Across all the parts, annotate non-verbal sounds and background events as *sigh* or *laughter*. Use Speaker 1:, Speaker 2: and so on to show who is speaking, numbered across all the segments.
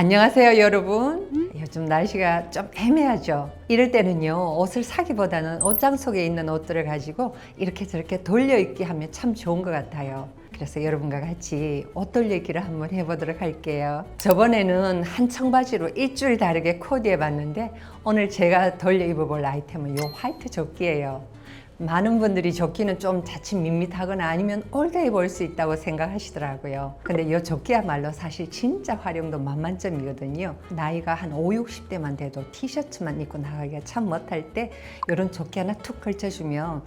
Speaker 1: 안녕하세요, 여러분. 요즘 날씨가 좀 애매하죠. 이럴 때는요, 옷을 사기보다는 옷장 속에 있는 옷들을 가지고 이렇게 저렇게 돌려 입기 하면 참 좋은 것 같아요. 그래서 여러분과 같이 옷 돌려 입기를 한번 해보도록 할게요. 저번에는 한 청바지로 일주일 다르게 코디해 봤는데 오늘 제가 돌려 입어볼 아이템은 이 화이트 조끼예요. 많은 분들이 조끼는 좀 자칫 밋밋하거나 아니면 올드 입을 수 있다고 생각하시더라고요. 근데 이 조끼야말로 사실 진짜 활용도 만만점이거든요. 나이가 한 5, 60대만 돼도 티셔츠만 입고 나가기가 참 못할 때 이런 조끼 하나 툭 걸쳐주면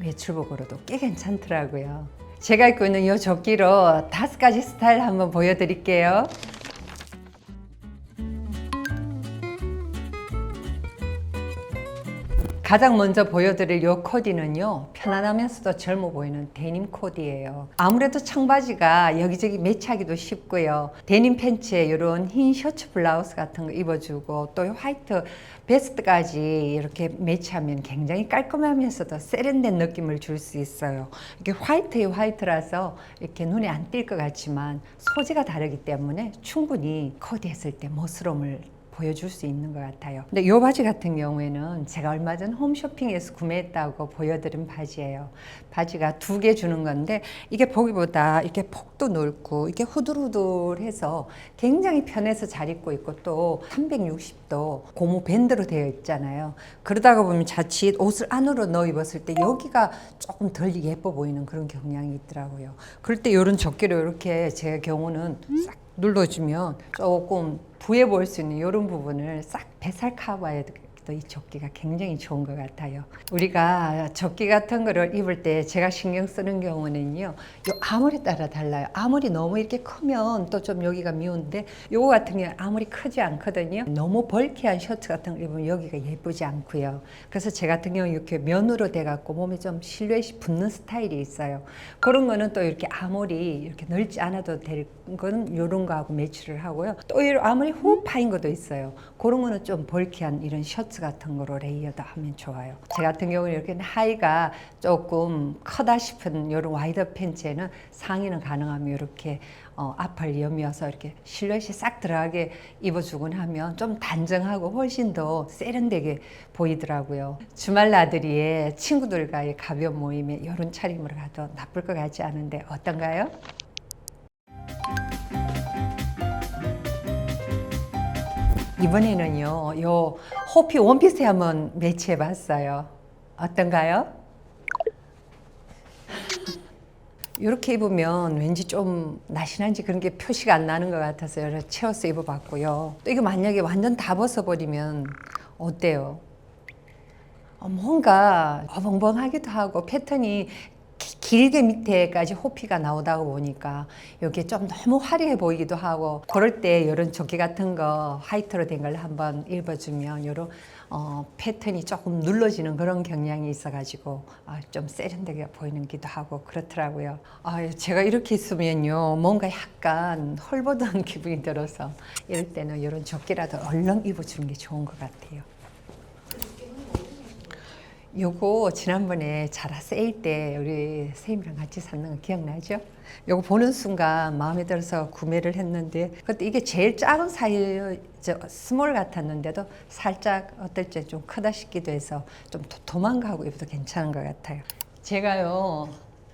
Speaker 1: 외출복으로도 꽤 괜찮더라고요. 제가 입고 있는 이 조끼로 다섯 가지 스타일 한번 보여드릴게요. 가장 먼저 보여드릴 요 코디는요 편안하면서도 젊어 보이는 데님 코디예요. 아무래도 청바지가 여기저기 매치하기도 쉽고요. 데님 팬츠에 이런 흰 셔츠 블라우스 같은 거 입어주고 또 화이트 베스트까지 이렇게 매치하면 굉장히 깔끔하면서도 세련된 느낌을 줄 수 있어요. 이게 화이트의 화이트라서 이렇게 눈에 안 띌 것 같지만 소재가 다르기 때문에 충분히 코디했을 때 멋스러움을 보여줄 수 있는 것 같아요. 근데 이 바지 같은 경우에는 제가 얼마 전 홈쇼핑에서 구매했다고 보여드린 바지예요. 바지가 두 개 주는 건데 이게 보기보다 이렇게 폭도 넓고 이게 후들후들해서 굉장히 편해서 잘 입고 있고 또 360도 고무 밴드로 되어 있잖아요. 그러다가 보면 자칫 옷을 안으로 넣어 입었을 때 여기가 조금 덜 예뻐 보이는 그런 경향이 있더라고요. 그럴 때 이런 조끼를 이렇게 제 경우는 싹 눌러주면 조금 부해 보일 수 있는 이런 부분을 싹 배살 커 버해도 이 조끼가 굉장히 좋은 것 같아요. 우리가 조끼 같은 거를 입을 때 제가 신경 쓰는 경우는요, 요 아무리 따라 달라요. 아무리 너무 이렇게 크면 또 좀 여기가 미운데 요거 같은 경우는 아무리 크지 않거든요. 너무 벌키한 셔츠 같은 거 입으면 여기가 예쁘지 않고요. 그래서 제 같은 경우 이렇게 면으로 돼 갖고 몸에 좀 실루엣이 붙는 스타일이 있어요. 그런 거는 또 이렇게 아무리 이렇게 넓지 않아도 될 거는 이런 거하고 매치를 하고요. 또 아무리 후 파인 것도 있어요. 그런 거는 좀 벌키한 이런 셔츠 같은 거로 레이어드 하면 좋아요. 제 같은 경우는 이렇게 하의가 조금 크다 싶은 이런 와이드 팬츠에는 상의는 가능하면 이렇게 어, 앞을 여미어서 이렇게 실루엣이 싹 들어가게 입어주곤 하면 좀 단정하고 훨씬 더 세련되게 보이더라고요. 주말 나들이에 친구들과의 가벼운 모임에 이런 차림으로 가도 나쁠 것 같지 않은데 어떤가요? 이번에는요, 요 호피 원피스에 한번 매치해 봤어요. 어떤가요? 이렇게 입으면 왠지 좀 날씬한지 그런 게 표시가 안 나는 것 같아서 여러 채워서 입어봤고요. 또 이거 만약에 완전 다 벗어버리면 어때요? 어, 뭔가 어벙벙하기도 하고 패턴이 기- 길게 밑에까지 호피가 나오다 보니까 이게 좀 너무 화려해 보이기도 하고 그럴 때 이런 조끼 같은 거 화이트로 된 걸 한번 입어주면 이런 어, 패턴이 조금 눌러지는 그런 경향이 있어가지고 아, 좀 세련되게 보이는기도 하고 그렇더라고요. 아, 제가 이렇게 있으면요 뭔가 약간 헐벗은 *laughs* 기분이 들어서 이럴 때는 이런 조끼라도 얼른 입어주는 게 좋은 것 같아요. 요거 지난번에 자라 세일 때 우리 세임이랑 같이 샀는 거 기억나죠? 요거 보는 순간 마음에 들어서 구매를 했는데 그때 이게 제일 작은 사이즈 저 스몰 같았는데도 살짝 어떨 때 좀 크다 싶기도 해서 좀 도- 도망가고 입어도 괜찮은 것 같아요. 제가요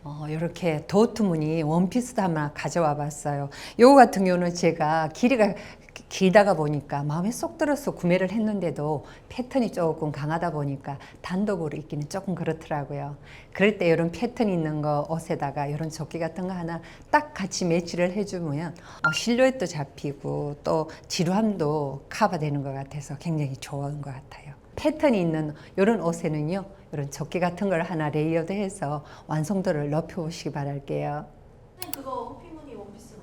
Speaker 1: 어, 이렇게 도트 무늬 원피스도 하나 가져와 봤어요. 요거 같은 경우는 제가 길이가 기- 길다가 보니까 마음에 쏙 들어서 구매를 했는데도 패턴이 조금 강하다 보니까 단독으로 입기는 조금 그렇더라고요. 그럴 때 이런 패턴 있는 거 옷에다가 이런 조끼 같은 거 하나 딱 같이 매치를 해주면 어, 실루엣도 잡히고 또 지루함도 커버되는 것 같아서 굉장히 좋은 것 같아요. 패턴이 있는 이런 옷에는요, 이런 조끼 같은 걸 하나 레이어드 해서 완성도를 높여보시기 바랄게요.
Speaker 2: 선생님 그거 호피무늬 나왔어요?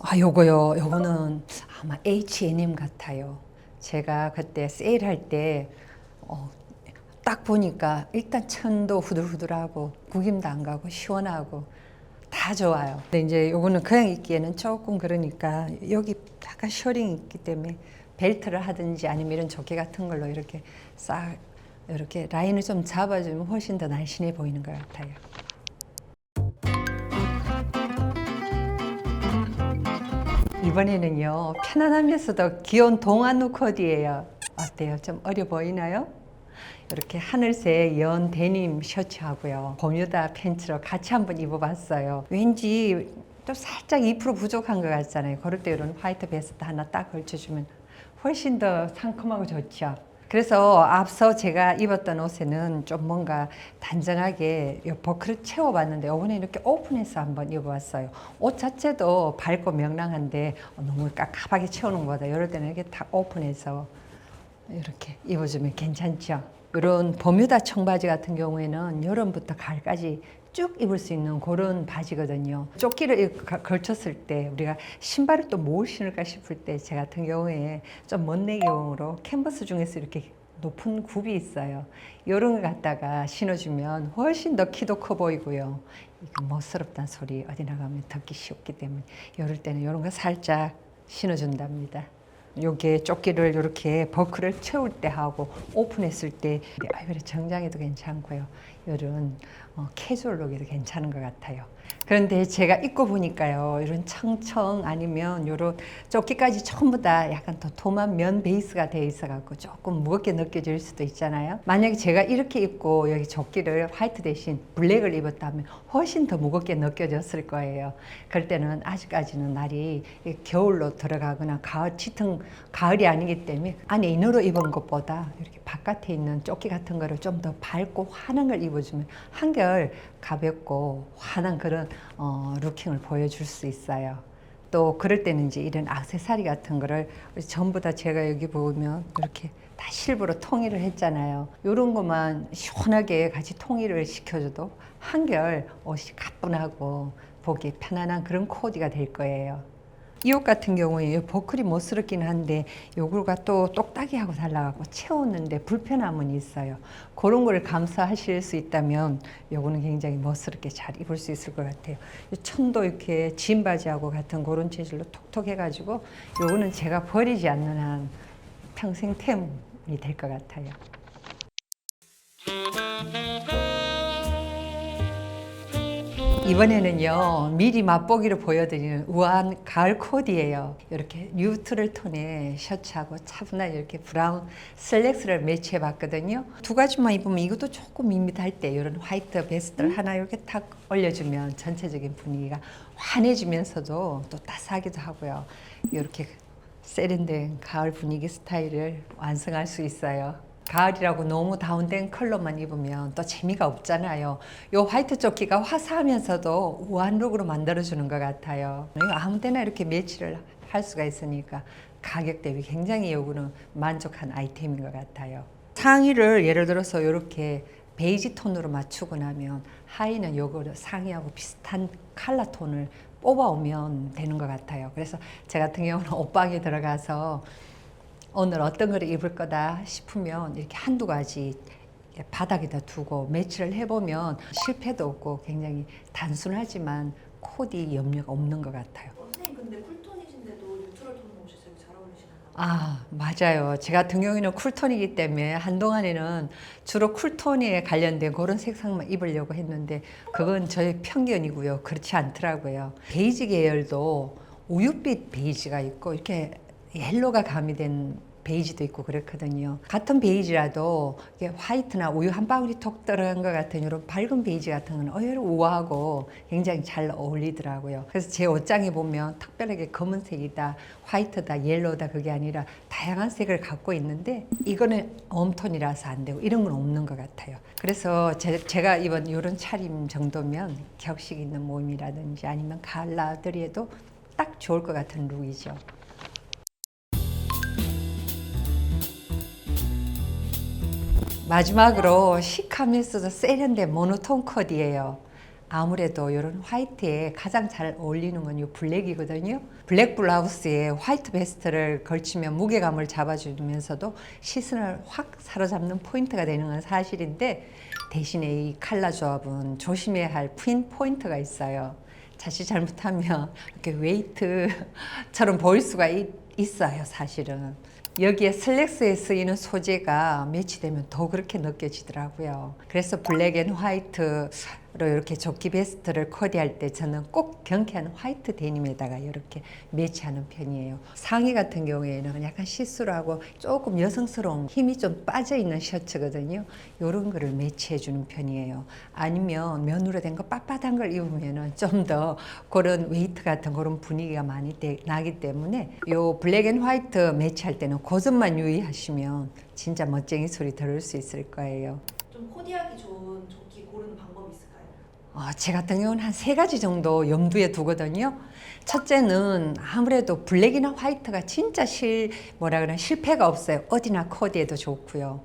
Speaker 1: 아, 요거요. 요거는 아마 H&M 같아요. 제가 그때 세일할 때, 어, 딱 보니까 일단 천도 후들후들하고 구김도 안 가고 시원하고 다 좋아요. 근데 이제 요거는 그냥 입기에는 조금 그러니까 여기 약간 셔링이 있기 때문에 벨트를 하든지 아니면 이런 조끼 같은 걸로 이렇게 싹 이렇게 라인을 좀 잡아주면 훨씬 더 날씬해 보이는 것 같아요. 이번에는요 편안하면서도 귀여운 동안루 코디예요. 어때요? 좀 어려 보이나요? 이렇게 하늘색 연 데님 셔츠하고요 버뮤다 팬츠로 같이 한번 입어봤어요. 왠지 또 살짝 2% 부족한 것 같잖아요. 그럴 때 이런 화이트 베스트 하나 딱 걸쳐주면 훨씬 더 상큼하고 좋죠. 그래서 앞서 제가 입었던 옷에는 좀 뭔가 단정하게 이 버클을 채워봤는데 이번에 이렇게 오픈해서 한번 입어봤어요. 옷 자체도 밝고 명랑한데 너무 깝깝하게 채우는 것보다 이럴 때는 이렇게 다 오픈해서 이렇게 입어주면 괜찮죠. 이런 버뮤다 청바지 같은 경우에는 여름부터 가을까지 쭉 입을 수 있는 그런 바지거든요. 조끼를 걸쳤을 때 우리가 신발을 또 뭘 신을까 싶을 때 제 같은 경우에 좀 멋내기용으로 캔버스 중에서 이렇게 높은 굽이 있어요. 이런 거 갖다가 신어주면 훨씬 더 키도 커 보이고요. 멋스럽다는 소리 어디 나가면 듣기 쉽기 때문에 이럴 때는 이런 거 살짝 신어준답니다. 요게 조끼를 이렇게 버클을 채울 때 하고 오픈했을 때 아, 그래 정장에도 괜찮고요. 이런 어, 캐주얼룩에도 괜찮은 것 같아요. 그런데 제가 입고 보니까요, 이런 청청 아니면 이런 조끼까지 전부 다 약간 더 도만 면 베이스가 돼 있어갖고 조금 무겁게 느껴질 수도 있잖아요. 만약에 제가 이렇게 입고 여기 조끼를 화이트 대신 블랙을 입었다면 훨씬 더 무겁게 느껴졌을 거예요. 그럴 때는 아직까지는 날이 겨울로 들어가거나 가을 짙은 가을이 아니기 때문에 안에 이너로 입은 것보다 이렇게 바깥에 있는 조끼 같은 거를 좀 더 밝고 환한 걸 입어주면 한결 가볍고 환한 그런 어, 루킹을 보여줄 수 있어요. 또 그럴 때는 이제 이런 악세사리 같은 거를 전부 다 제가 여기 보면 이렇게 다 실버로 통일을 했잖아요. 이런 것만 시원하게 같이 통일을 시켜줘도 한결 옷이 가뿐하고 보기 편안한 그런 코디가 될 거예요. 이 옷 같은 경우에 이 버클이 멋스럽긴 한데 요거가 또 똑딱이 하고 달라가고 채웠는데 불편함은 있어요. 그런 걸 감수하실 수 있다면 요거는 굉장히 멋스럽게 잘 입을 수 있을 것 같아요. 이 천도 이렇게 진 바지하고 같은 그런 재질로 톡톡 해가지고 요거는 제가 버리지 않는 한 평생 템이 될 것 같아요. 이번에는요 미리 맛보기로 보여드리는 우아한 가을 코디예요. 이렇게 뉴트럴 톤의 셔츠하고 차분한 이렇게 브라운 슬랙스를 매치해 봤거든요. 두 가지만 입으면 이것도 조금 밋밋할 때 이런 화이트 베스트를 하나 이렇게 탁 올려주면 전체적인 분위기가 환해지면서도 또 따스하기도 하고요. 이렇게 세련된 가을 분위기 스타일을 완성할 수 있어요. 가을이라고 너무 다운된 컬러만 입으면 또 재미가 없잖아요. 요 화이트 조끼가 화사하면서도 우아한 룩으로 만들어주는 것 같아요. 이거 아무데나 이렇게 매치를 할 수가 있으니까 가격 대비 굉장히 요거는 만족한 아이템인 것 같아요. 상의를 예를 들어서 이렇게 베이지 톤으로 맞추고 나면 하의는 요거를 상의하고 비슷한 컬러 톤을 뽑아오면 되는 것 같아요. 그래서 제 같은 경우는 *laughs* 옷방에 들어가서 오늘 어떤 걸 입을 거다 싶으면 이렇게 한두 가지 바닥에다 두고 매치를 해보면 실패도 없고 굉장히 단순하지만 코디 염려가 없는 것 같아요.
Speaker 2: 어, 선생님 근데 쿨톤이신데도 뉴트럴 톤 옷이 되게 잘 어울리시나 봐요.
Speaker 1: 아, 맞아요. 제 같은 경우에는 쿨톤이기 때문에 한동안에는 주로 쿨톤에 관련된 그런 색상만 입으려고 했는데 그건 저의 편견이고요. 그렇지 않더라고요. 베이지 계열도 우윳빛 베이지가 있고 이렇게 옐로가 가미된 베이지도 있고 그렇거든요. 같은 베이지라도 이게 화이트나 우유 한 방울이 톡 들어간 것 같은 이런 밝은 베이지 같은 건 의외로 우아하고 굉장히 잘 어울리더라고요. 그래서 제 옷장에 보면 특별하게 검은색이다, 화이트다, 옐로우다 그게 아니라 다양한 색을 갖고 있는데 이거는 웜톤이라서 안 되고 이런 건 없는 것 같아요. 그래서 제, 제가 이번 이런 차림 정도면 격식 있는 모임이라든지 아니면 가을 나들이에도 딱 좋을 것 같은 룩이죠. 마지막으로 시크하면서도 세련된 모노톤 코디예요. 아무래도 이런 화이트에 가장 잘 어울리는 건 이 블랙이거든요. 블랙 블라우스에 화이트 베스트를 걸치면 무게감을 잡아주면서도 시선을 확 사로잡는 포인트가 되는 건 사실인데 대신에 이 컬러 조합은 조심해야 할 핀 포인트가 있어요. 자칫 잘못하면 이렇게 웨이트처럼 보일 수가 있, 있어요, 사실은. 여기에 슬랙스에 쓰이는 소재가 매치되면 더 그렇게 느껴지더라고요. 그래서 블랙 앤 화이트 이렇게 조끼 베스트를 코디할 때 저는 꼭 경쾌한 화이트 데님에다가 이렇게 매치하는 편이에요. 상의 같은 경우에는 약간 시스루하고 조금 여성스러운 힘이 좀 빠져 있는 셔츠거든요. 이런 거를 매치해 주는 편이에요. 아니면 면으로 된 거 빳빳한 걸 입으면은 좀 더 그런 웨이트 같은 그런 분위기가 많이 되- 나기 때문에 요 블랙 앤 화이트 매치할 때는 그 점만 유의하시면 진짜 멋쟁이 소리 들을 수 있을 거예요.
Speaker 2: 좀 코디하기 좋은 조끼 고르는 있을까요?
Speaker 1: 어, 제 같은 경우는 한 세 가지 정도 염두에 두거든요. 첫째는 아무래도 블랙이나 화이트가 진짜 실 뭐라 그래 실패가 없어요. 어디나 코디해도 좋고요.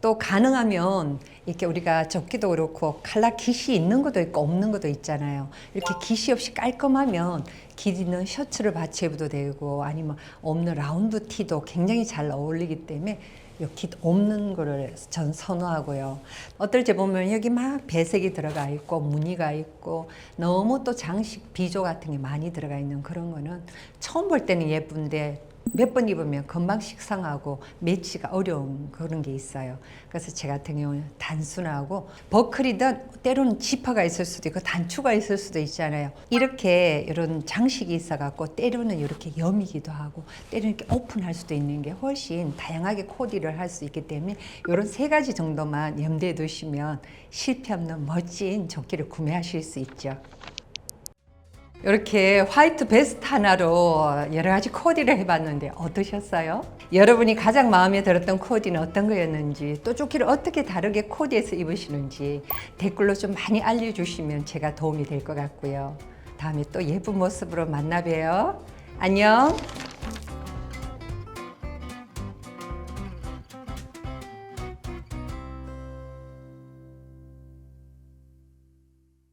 Speaker 1: 또 가능하면 이렇게 우리가 조끼도 그렇고 칼라 깃이 있는 것도 있고 없는 것도 있잖아요. 이렇게 깃이 없이 깔끔하면 깃 있는 셔츠를 받쳐 입어도 되고 아니면 없는 라운드 티도 굉장히 잘 어울리기 때문에 이깃 없는 거를 전 선호하고요. 어떨 때 보면 여기 막 배색이 들어가 있고 무늬가 있고 너무 또 장식 비조 같은 게 많이 들어가 있는 그런 거는 처음 볼 때는 예쁜데 몇 번 입으면 금방 식상하고 매치가 어려운 그런 게 있어요. 그래서 제 같은 경우는 단순하고 버클이든 때로는 지퍼가 있을 수도 있고 단추가 있을 수도 있잖아요. 이렇게 이런 장식이 있어갖고 때로는 이렇게 여미기도 하고 때로는 이렇게 오픈할 수도 있는 게 훨씬 다양하게 코디를 할 수 있기 때문에 이런 세 가지 정도만 염두에 두시면 실패 없는 멋진 조끼를 구매하실 수 있죠. 이렇게 화이트 베스트 하나로 여러 가지 코디를 해봤는데 어떠셨어요? 여러분이 가장 마음에 들었던 코디는 어떤 거였는지 또 조끼를 어떻게 다르게 코디해서 입으시는지 댓글로 좀 많이 알려주시면 제가 도움이 될 것 같고요. 다음에 또 예쁜 모습으로 만나 봬요. 안녕.